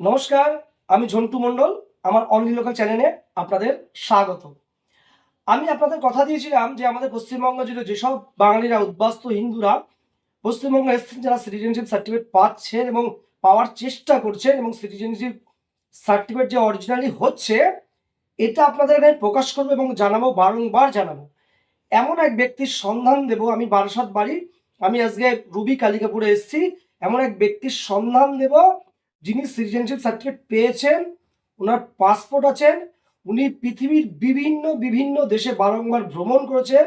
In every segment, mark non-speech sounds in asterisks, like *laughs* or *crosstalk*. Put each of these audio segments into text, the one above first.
নমস্কার, আমি ঝন্টু মণ্ডল, আমার অনলি লোকাল চ্যানেলে আপনাদের স্বাগত। আমি আপনাদের কথা দিয়েছিলাম যে আমাদের পশ্চিমবঙ্গ জুড়ে যেসব বাঙালিরা উদ্বাস্ত হিন্দুরা পশ্চিমবঙ্গে এসেছেন যারা সিটিজেনশিপ সার্টিফিকেট পাচ্ছেন এবং পাওয়ার চেষ্টা করছেন এবং সিটিজেনশিপ সার্টিফিকেট যে অরিজিনালি হচ্ছে, এটা আপনাদের এখানে প্রকাশ করব এবং জানাব, বারংবার জানাব। এমন এক ব্যক্তির সন্ধান দেব, আমি বারাসাত বাড়ি, আমি আজকে রুবি কালিকাপুরে এসেছি, এমন এক ব্যক্তির সন্ধান দেব যিনি সিটিজেনশিপ সার্টিফিকেট পেয়েছেন, ওনার পাসপোর্ট আছেন, উনি পৃথিবীর বিভিন্ন বিভিন্ন দেশে বারংবার ভ্রমণ করেছেন,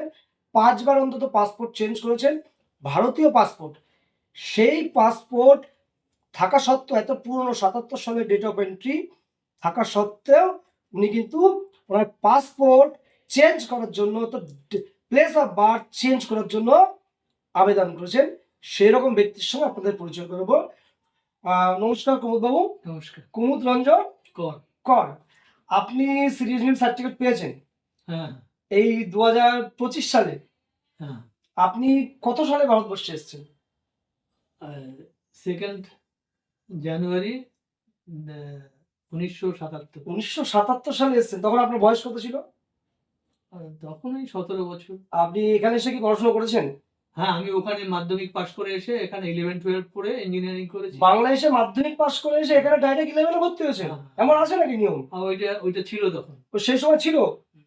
পাঁচবার অন্তত পাসপোর্ট চেঞ্জ করেছেন, ভারতীয় পাসপোর্ট। সেই পাসপোর্ট থাকা সত্ত্বেও, এত পুরনো সাতাত্তর সালের ডেট অফ এন্ট্রি থাকা সত্ত্বেও, উনি কিন্তু ওনার পাসপোর্ট চেঞ্জ করার জন্য তো প্লেস অফ বার্থ চেঞ্জ করার জন্য আবেদন করেছেন। সেই রকম ব্যক্তির সঙ্গে আপনাদের পরিচয় করব নমস্কার কুমুদ বাবু নমস্কার। কুমুদ রঞ্জন কর। কর। আপনি সিটিজেনশিপ সার্টিফিকেট পেয়েছেন। হ্যাঁ। এই দু হাজার পঁচিশ সালে হ্যাঁ। আপনি কত সালে ভারতবর্ষে এসেছেন? সেকেন্ড জানুয়ারি উনিশশো সাতাত্তর। উনিশশো সাতাত্তর সালে এসেছেন। তখন আপনার বয়স কত ছিল? তখন ওই সতেরো বছর। আপনি এখানে এসে কি পড়াশোনা করেছেন? হ্যাঁ আমি ওখানে মাধ্যমিক পাশ করে এসে এখানে ইলেভেন টুয়েলভ পড়ে ইঞ্জিনিয়ারিং করেছি। বাংলাদেশে মাধ্যমিক পাস করে এসে এখানে ডাইরেক্ট ইলেভেনে ভর্তি হয়েছেন হ্যাঁ। এমন আছে নাকি নিয়ম? ওইটা ওইটা ছিল তখন। তো সেই সময় ছিল?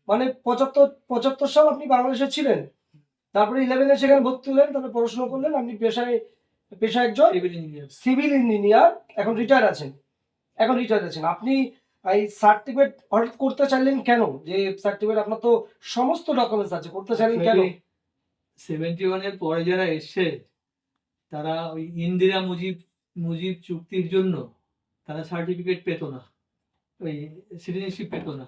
মানে পঁচাত্তর পঁচাত্তর সাল আপনি বাংলাদেশে ছিলেন। তারপরে ইলেভেনে সেখানে ভর্তি হলেন তারপরে পড়াশোনা করলেন। আপনি পেশায় পেশা একজন সিভিল ইঞ্জিনিয়ার এখন রিটায়ার আছেন। এখন রিটায়ার আছেন। আপনি এই সার্টিফিকেট অডিট করতে চাইলেন কেন? যে সার্টিফিকেট আপনার তো সমস্ত ডকুমেন্টস আছে করতে চাইলেন কেন? সেভেন্টি ওয়ানের পরে যারা এসছে তারা ওই ইন্দিরা মুজিব মুজিব চুক্তির জন্য তারা সার্টিফিকেট পেত না। ওই সিটিজেনশিপ পেত না।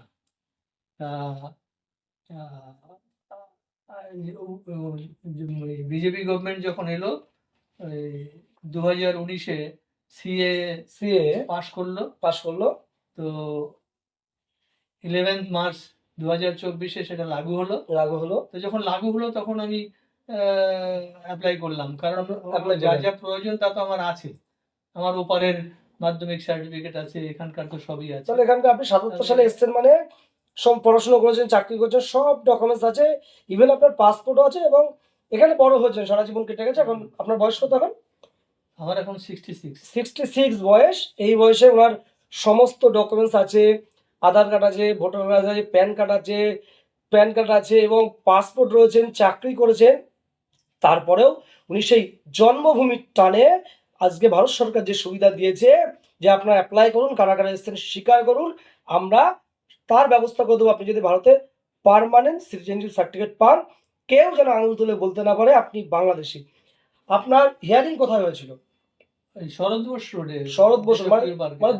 বিজেপি গভর্নমেন্ট যখন এলো দু হাজার উনিশে সিএ সিএ পাশ করল। পাস করল। তো ইলেভেন্থ মার্চ দু হাজার চব্বিশে সেটা লাগু হলো। লাগু হলো। তো যখন লাগু হলো তখন আমি অ্যাপ্লাই করলাম। কারণ Apply যা যা প্রয়োজন তা তো আমার আছে। আমার ওপারের মাধ্যমিক সার্টিফিকেট আছে এখানকার তো সবই আছে। তাহলে এখানকার আপনি সাতাত্তর সালে এসছেন মানে সব পড়াশোনা করেছেন চাকরি করেছেন সব ডকুমেন্টস আছে। ইভেন আপনার পাসপোর্টও আছে এবং এখানে বড় হয়েছেন সারা জীবন কেটে গেছে। এখন আপনার বয়স কত এখন? আমার এখন সিক্সটি সিক্স সিক্সটি সিক্স বয়স। এই বয়সে ওনার সমস্ত ডকুমেন্টস আছে। আধার কার্ড আছে, ভোটার কার্ড আছে, প্যান কার্ড আছে, প্যান কার্ড আছে এবং পাসপোর্ট রয়েছেন, চাকরি করেছেন। তারপরেও উনি সেই জন্মভূমির টানে আজকে ভারত সরকার যে সুবিধা দিয়েছে যে আপনারা অ্যাপ্লাই করুন কারা কারা এসেছেন স্বীকার করুন, আমরা তার ব্যবস্থা করে দেবো। আপনি যদি ভারতে পারমানেন্ট সিটিজেনশিপ সার্টিফিকেট পান, কেউ যেন আঙুল তুলে বলতে না পারে, আপনি বাংলাদেশি। আপনার হিয়ারিং কোথায় হয়েছিল? শরৎ বোস রোডে শরৎ বোস মানে মানে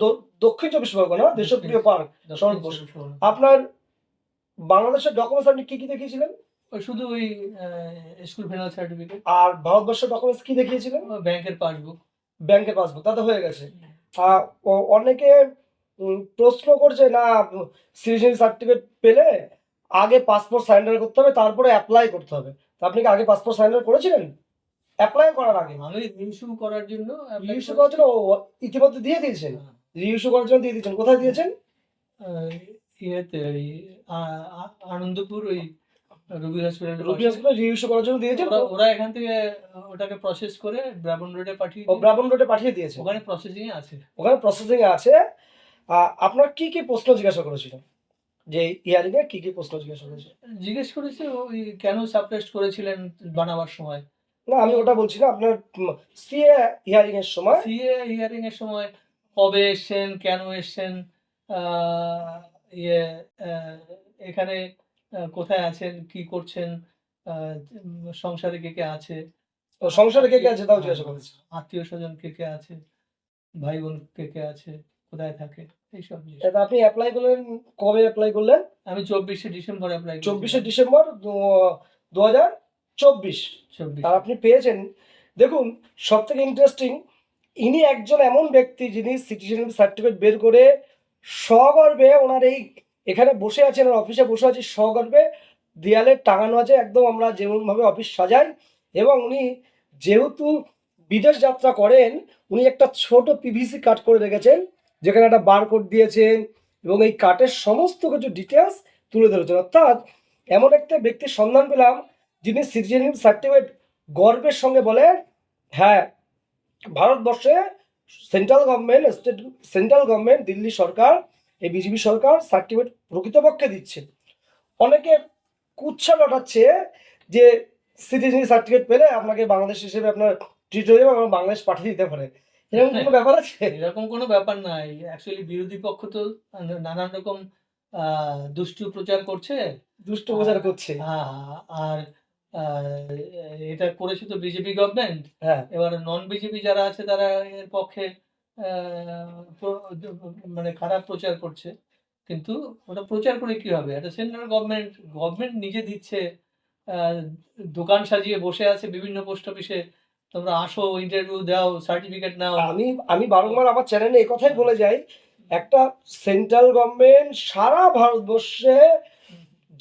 দক্ষিণ চব্বিশ পরগনা দেশপ্রিয় পার্ক শরৎ বোস। আপনার বাংলাদেশের ডকুমেন্টস আপনি কি কি দেখিয়েছিলেন? শুধু ওই স্কুল ফেনাল সার্টিফিকেট আর ভারতবর্ষের ডকুমেন্টস কি দেখিয়েছিলেন? ব্যাংকের পাসবুক ব্যাংকের পাসবুক তাতে হয়ে গেছে। অনেকে প্রশ্ন করছে না সিটিজেন সার্টিফিকেট পেলে আগে পাসপোর্ট সারেন্ডার করতে হবে তারপরে অ্যাপ্লাই করতে হবে। তো আপনি কি আগে পাসপোর্ট সারেন্ডার করেছিলেন? অ্যাপ্লাই করার আগে। আমি ইস্যু করার জন্য রিইস্যু করার জন্য ইতিমধ্যে দিয়ে দিয়েছেন। হ্যাঁ। রিইস্যু করার জন্য দিয়ে দিয়েছেন। কোথায় দিয়েছেন? ইয়েতে আনন্দপুর ওই Rabi hospital Rabi hospital reissue করার জন্য দিয়েছেন? ওরা এখান থেকে ওটাকে প্রসেস করে ব্রাবন রোডে পাঠিয়ে ও ব্রাহ্মণ রোডে পাঠিয়ে দিয়েছে। ওখানে প্রসেসিং এ আছে। ওখানে প্রসেসিং এ আছে। আপনার কি কি প্রশ্ন জিজ্ঞাসা করেছিল যে হিয়ারিং এ কি কি প্রশ্ন জিজ্ঞাসা করেছে জিজ্ঞেস করেছে ওই কেন সাপ্রেস্ট করেছিলেন বানাবার সময়? না আমি ওটা বলছি না আপনার সিএ হিয়ারিং এর সময়। সিএ হিয়ারিং এর সময় কবে এসছেন কেন এসছেন ইয়ে এখানে কোথায় আছেন কি করছেন সংসারে কে কে আছে? ও সংসারে কে কে আছে তাও জিজ্ঞাসা করেছে। আত্মীয় স্বজন কে কে আছে ভাই বোন কে কে আছে কোথায় থাকে এইসব জিনিস। এটা আপনি অ্যাপ্লাই করলেন কবে অ্যাপ্লাই করলেন? আমি চব্বিশে ডিসেম্বর অ্যাপ্লাই চব্বিশে ডিসেম্বর দু হাজার চব্বিশ। আর আপনি পেয়েছেন দেখুন সব থেকে ইন্টারেস্টিং ইনি একজন এমন ব্যক্তি যিনি সিটিজেন সার্টিফিকেট বের করে সগর্বে ওনার এই এখানে বসে আছেন ওনার অফিসে বসে আছে সগর্বে দেয়ালে টাঙানো আছে একদম আমরা যেমনভাবে অফিস সাজাই এবং উনি যেহেতু বিদেশ যাত্রা করেন উনি একটা ছোট পিভিসি কাট করে রেখেছেন যেখানে একটা বারকোড দিয়েছেন এবং এই কার্ডের সমস্ত কিছু ডিটেলস তুলে ধরেছেন। অর্থাৎ এমন একটা ব্যক্তির সন্ধান পেলাম যিনি সিটিজেনশিপ সার্টিফিকেট গর্বের সঙ্গে বলেন হ্যাঁ ভারতবর্ষে central government state central government Delhi সরকার এই বিজেপি সরকার সার্টিফিকেট প্রকৃতপক্ষে দিচ্ছে। অনেকে কুচ্ছা লটাচ্ছে যে সিটিজেন সার্টিফিকেট পেলে আপনাকে বাংলাদেশ হিসেবে আপনার ট্রিট হয়ে যাবে এবং বাংলাদেশ পাঠিয়ে দিতে পারে। এরকম কোনো ব্যাপার আছে? *laughs* এরকম কোনো ব্যাপার নাই। অ্যাকচুয়ালি বিরোধী পক্ষ তো নানান রকম আহ, দুষ্টু প্রচার করছে। দুষ্ট প্রচার করছে। আহ, আর এটা করেছে তো বিজেপি গভর্নমেন্ট হ্যাঁ। এবার নন বিজেপি যারা আছে তারা এর পক্ষে মানে খারাপ প্রচার করছে। কিন্তু ওটা প্রচার করে কি হবে? একটা সেন্ট্রাল গভর্নমেন্ট গভর্নমেন্ট নিজে দিচ্ছে দোকান সাজিয়ে বসে আছে বিভিন্ন পোস্ট অফিসে তোমরা আসো ইন্টারভিউ দাও সার্টিফিকেট নাও। আমি আমি বারংবার আমার চ্যানেলে এই কথাই বলে যাই একটা সেন্ট্রাল গভর্নমেন্ট সারা ভারতবর্ষে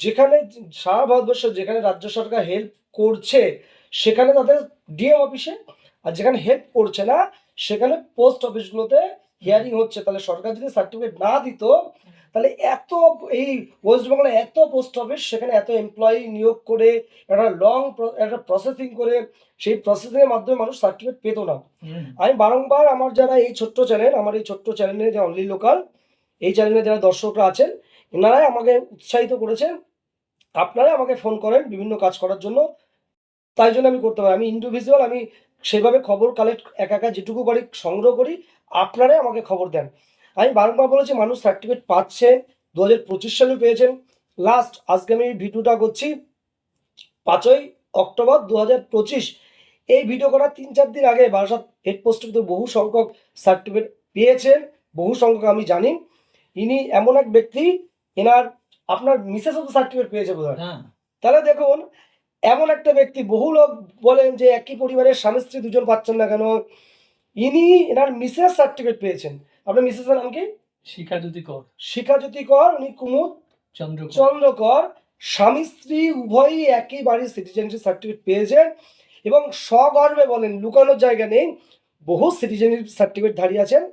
যেখানে সারা ভারতবর্ষ যেখানে রাজ্য সরকার হেল্প করছে সেখানে তাদের ডিএম অফিসে আর যেখানে হেল্প করছে না সেখানে পোস্ট অফিসগুলোতে হিয়ারিং হচ্ছে। তাহলে সরকার যদি সার্টিফিকেট না দিত তাহলে এত এই ওয়েস্ট বেঙ্গলে এত পোস্ট অফিস সেখানে এত এমপ্লয়ি নিয়োগ করে একটা লং একটা প্রসেসিং করে সেই প্রসেসিংয়ের মাধ্যমে মানুষ সার্টিফিকেট পেত না। আমি বারংবার আমার যারা এই ছোট্ট চ্যানেল আমার এই ছোট্ট চ্যানেলে যে অনলি লোকাল এই চ্যানেলে যারা দর্শকরা আছেন এনারাই আমাকে উৎসাহিত করেছেন আপনারাই আমাকে ফোন করেন বিভিন্ন কাজ করার জন্য। তাই জন্য আমি করতে পারি। আমি ইন্ডিভিজুয়াল আমি সেভাবে খবর কালেক্ট একা একা যেটুকু পারি সংগ্রহ করি। আপনারাই আমাকে খবর দেন। আমি বারংবার বলেছি, মানুষ সার্টিফিকেট পাচ্ছেন দু হাজার পঁচিশ সালে পেয়েছেন। লাস্ট আজকে আমি ভিডিওটা করছি, পাঁচই অক্টোবর দু হাজার পঁচিশ। এই ভিডিও করার তিন চার দিন আগে বারাসাত হেড পোস্টে কিন্তু বহু সংখ্যক সার্টিফিকেট পেয়েছেন, বহু সংখ্যক আমি জানি। ইনি এমন এক ব্যক্তি এনার আপনার মিসেসও তো সার্টিফিকেট পেয়েছে বোধ হয়। তাহলে দেখুন এমন একটা ব্যক্তি বহু লোক বলেন যে একই পরিবারের স্বামী স্ত্রী দুজন পাচ্ছেন না কেন ইনি এনার মিসেস সার্টিফিকেট পেয়েছেন। আপনার মিসেসের নাম কি? শিখা যদি কর। শিখাজ্যোতি কর উনি কুমুদ চন্দ্র চন্দ্রকর। স্বামী স্ত্রী উভয়ই একই বাড়ির সিটিজেনশিপ সার্টিফিকেট পেয়েছেন এবং সগর্বে বলেন লুকানোর জায়গা নেই বহু সিটিজেনশিপ সার্টিফিকেট ধারী আছেন।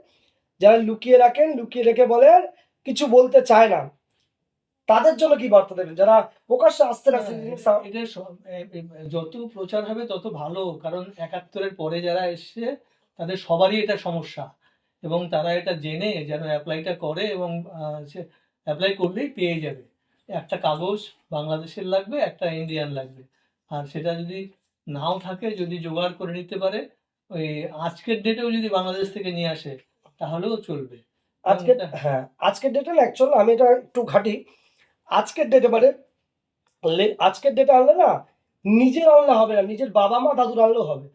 যারা লুকিয়ে রাখেন লুকিয়ে রেখে বলেন কিছু বলতে চায় না। তাদের জন্য কি বার্তা দেবেন? যারা প্রকাশ্যে আসতে এ- যত প্রচার হবে তত ভালো কারণ একাত্তরের পরে যারা এসছে তাদের সবারই এটা সমস্যা। এবং তারা এটা জেনে যেন অ্যাপ্লাইটা করে এবং সে অ্যাপ্লাই করলেই পেয়ে যাবে। একটা কাগজ বাংলাদেশের লাগবে একটা ইন্ডিয়ান লাগবে। আর সেটা যদি নাও থাকে যদি জোগাড় করে নিতে পারে ওই আজকের ডেটেও যদি বাংলাদেশ থেকে নিয়ে আসে তাহলেও চলবে। আজকে হ্যাঁ। আজকের ডেটে অ্যাকচুয়াল আমি এটা একটু ঘাটি। আজকের ডেটে মানে লে- আজকের ডেটে আনলে না নিজের আনলে হবে না নিজের বাবা মা দাদুর আনলেও হবে।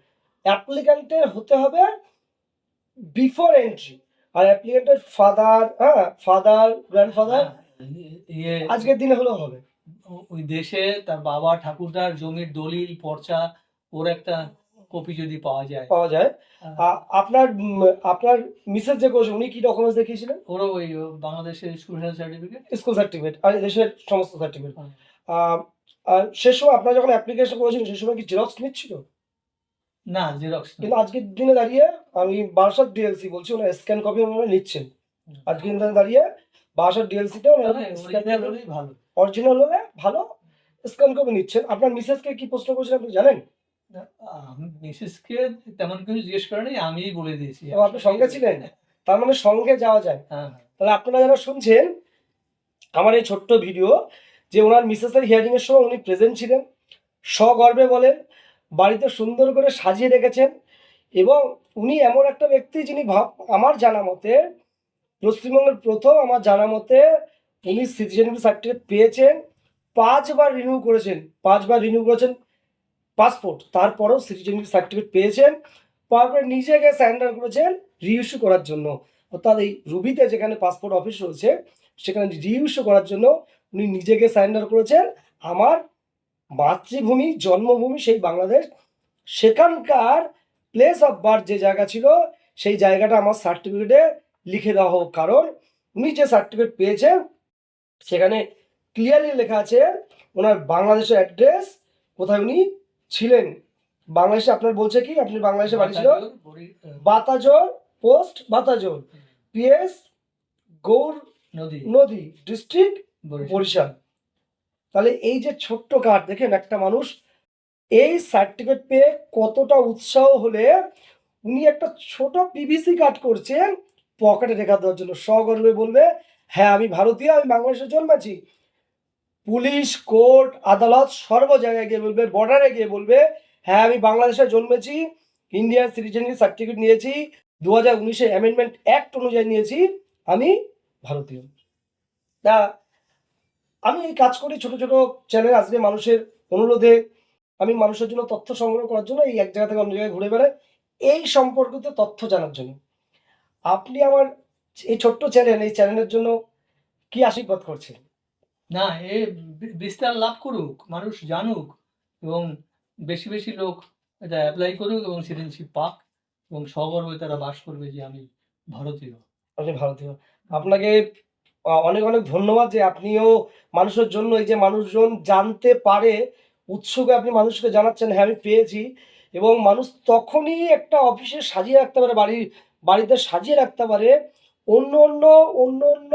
অ্যাপ্লিক্যান্টের হতে হবে বিফোর এন্ট্রি আর অ্যাপ্লিক্যান্টের ফাদার হ্যাঁ ফাদার গ্র্যান্ডফাদার হ্যাঁ, ইয়ে আজকের দিনে হলেও হবে। ওই দেশে তার বাবা ঠাকুরদার জমির দলিল পর্চা ওর একটা কপি যদি পাওয়া যায়। পাওয়া যায়। আপনার আপনার মিসেস যে করেছে উনি কি ডকুমেন্টস দেখিয়েছিলেন? ওরও ওই বাংলাদেশের স্টুডেন্ট সার্টিফিকেট স্কুল সার্টিফিকেট আর দেশের সমস্ত সার্টিফিকেট হ্যাঁ। আর সে সময় আপনারা যখন অ্যাপ্লিকেশন করেছিলেন সে সময় কি জেরক্স নিচ্ছিল? না জেরক্স কিন্তু আজকের দিনে দাঁড়িয়ে আমি বারাসাত ডিএলসি বলছি ওনার স্ক্যান কপি ওনারা নিচ্ছেন। আজকের দিনে দাঁড়িয়ে বারাসাত ডিএলসিতে ওনারা স্ক্যান হলেই ভালো। অরিজিনাল হলে ভালো স্ক্যান কপি নিচ্ছেন। আপনার মিসেসকে কি প্রশ্ন করেছেন আপনি জানেন? মিসেসকে তেমন কিছু জিজ্ঞেস করে নেই আমিই বলে দিয়েছি। আপনি সঙ্গে ছিলেন? তার মানে সঙ্গে যাওয়া যায়। হ্যাঁ তাহলে আপনারা যারা শুনছেন আমার এই ছোট্ট ভিডিও যে ওনার মিসেসের হিয়ারিং এর সময় উনি প্রেজেন্ট ছিলেন সগর্বে বলেন বাড়িতে সুন্দর করে সাজিয়ে রেখেছেন এবং উনি এমন একটা ব্যক্তি যিনি ভাব আমার জানা মতে পশ্চিমবঙ্গের প্রথম আমার জানা মতে উনি সিটিজেনশিপ সার্টিফিকেট পেয়েছেন পাঁচবার রিনিউ করেছেন পাঁচবার রিনিউ করেছেন পাসপোর্ট। তারপরেও সিটিজেনশিপ সার্টিফিকেট পেয়েছেন। তারপরে নিজেকে স্যান্ডার করেছেন রিইস্যু করার জন্য। অর্থাৎ এই রুবিতে যেখানে পাসপোর্ট অফিস রয়েছে, সেখানে রিইস্যু করার জন্য উনি নিজেকে স্যান্ডার করেছেন। আমার মাতৃভূমি, জন্মভূমি সেই বাংলাদেশ। সেখানকার প্লেস অফ বার্থ যে জায়গা ছিল, সেই জায়গাটা আমার সার্টিফিকেটে লিখে দেওয়া হোক। কারণ উনি যে সার্টিফিকেট পেয়েছেন, সেখানে ক্লিয়ারলি লেখা আছে, ওনার বাংলাদেশের অ্যাড্রেস কোথায় উনি ছিলেন। বাংলাদেশে আপনার বলছে কি? আপনি বাংলাদেশে বাড়ি ছিল? বাতাজোর পোস্ট বাতাজোর। PS Gournadi. নদী ডিস্ট্রিক্ট বরিশাল। বরিশাল। তাহলে এই যে ছোট্ট কার্ড দেখেন একটা মানুষ এই সার্টিফিকেট পেয়ে কতটা উৎসাহ হলে উনি একটা ছোট পিভিসি কার্ড করছেন পকেটে রেখা দেওয়ার জন্য সগর্বে বলবে হ্যাঁ আমি ভারতীয় আমি বাংলাদেশে জন্মেছি। পুলিশ, কোর্ট, আদালত সর্ব জায়গায় গিয়ে বলবে বর্ডারে গিয়ে বলবে হ্যাঁ আমি বাংলাদেশে জন্মেছি ইন্ডিয়ান সিটিজেনশিপ সার্টিফিকেট নিয়েছি দু হাজার উনিশে অ্যামেন্ডমেন্ট অ্যাক্ট অনুযায়ী নিয়েছি, আমি ভারতীয়। তা আমি এই কাজ করি ছোট ছোট চ্যানেল আজকে মানুষের অনুরোধে, আমি মানুষের জন্য তথ্য সংগ্রহ করার জন্য এই এক জায়গা থেকে অন্য জায়গায় ঘুরে বেড়াই, এই সম্পর্কিত তথ্য জানার জন্য। আপনি আমার এই ছোট্ট চ্যানেল এই চ্যানেলের জন্য কি আশীর্বাদ করছেন? না, এ বিস্তার লাভ করুক, মানুষ জানুক এবং বেশি বেশি লোক এটা অ্যাপ্লাই করুক এবং সিটিজেনশিপ পাক এবং সগর্বে তারা বাস করবে যে আমি ভারতীয়। আপনি ভারতীয়। আপনাকে অনেক অনেক ধন্যবাদ যে আপনিও মানুষের জন্য এই যে মানুষজন জানতে পারে, উৎসুকে আপনি মানুষকে জানাচ্ছেন হ্যাঁ আমি পেয়েছি এবং মানুষ তখনই একটা অফিসে সাজিয়ে রাখতে পারে বাড়ির বাড়িতে সাজিয়ে রাখতে পারে অন্য অন্য অন্য অন্য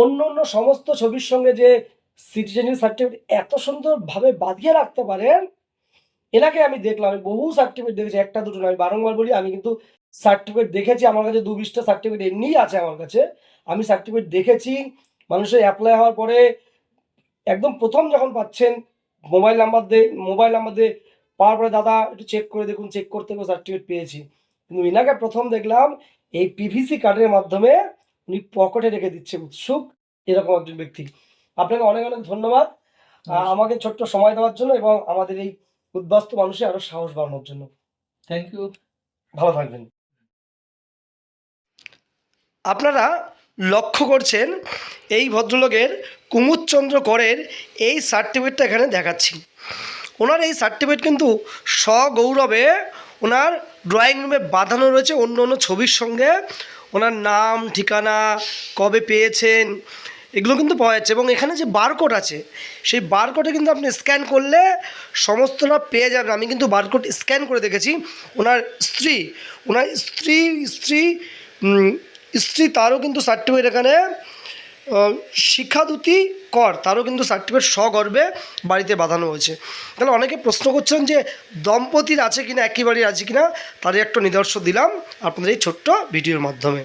অন্য অন্য সমস্ত ছবির সঙ্গে যে সিটিজেনশিপ সার্টিফিকেট এত সুন্দরভাবে বাঁধিয়ে রাখতে পারেন, এনাকে আমি দেখলাম, আমি বহু সার্টিফিকেট দেখেছি, একটা, দুটো নয়, বারংবার বলি, আমি কিন্তু সার্টিফিকেট দেখেছি, আমার কাছে দু বিশটা সার্টিফিকেট এমনিই আছে আমার কাছে। আমি সার্টিফিকেট দেখেছি, মানুষের অ্যাপ্লাই হওয়ার পরে একদম প্রথম যখন পাচ্ছেন মোবাইল নাম্বার দিয়ে মোবাইল নাম্বার দিয়ে পাওয়ার পরে, দাদা, একটু চেক করে দেখুন চেক করতে সার্টিফিকেট পেয়েছি। কিন্তু ইনাকে প্রথম দেখলাম এই পিভিসি কার্ডের মাধ্যমে উনি পকেটে রেখে দিচ্ছে উৎসুক এরকম একজন ব্যক্তি। আপনাকে অনেক অনেক ধন্যবাদ। আমাকে ছোট্ট সময় দেওয়ার জন্য এবং আমাদের এই উদ্বাস্ত মানুষের আরও সাহস বাড়ানোর জন্য। থ্যাংক ইউ ভালো থাকবেন। আপনারা লক্ষ্য করছেন এই ভদ্রলোকের কুমুদচন্দ্র করের এই সার্টিফিকেটটা এখানে দেখাচ্ছি। ওনার এই সার্টিফিকেট কিন্তু সগৌরবে ওনার ড্রয়িং রুমে বাঁধানো রয়েছে অন্য অন্য ছবির সঙ্গে। ওনার নাম, ঠিকানা, কবে পেয়েছেন, এগুলো কিন্তু পাওয়া যাচ্ছে। এবং এখানে যে বারকোড আছে, সেই বারকোডে কিন্তু আপনি স্ক্যান করলে সমস্তটা পেয়ে যাবেন। আমি কিন্তু বারকোড স্ক্যান করে দেখেছি। ওনার স্ত্রী ওনার স্ত্রী স্ত্রী স্ত্রী তারও কিন্তু সার্টিফিকেট এখানে শিক্ষাদূতি কর, তারও কিন্তু সার্টিফিকেট সগর্বে বাড়িতে বাঁধানো হয়েছে। তাহলে অনেকে প্রশ্ন করছেন যে, দম্পতির আছে কিনা, একই বাড়ির আছে কিনা? তারই একটা নিদর্শন দিলাম আপনাদের এই ছোট্ট ভিডিওর মাধ্যমে।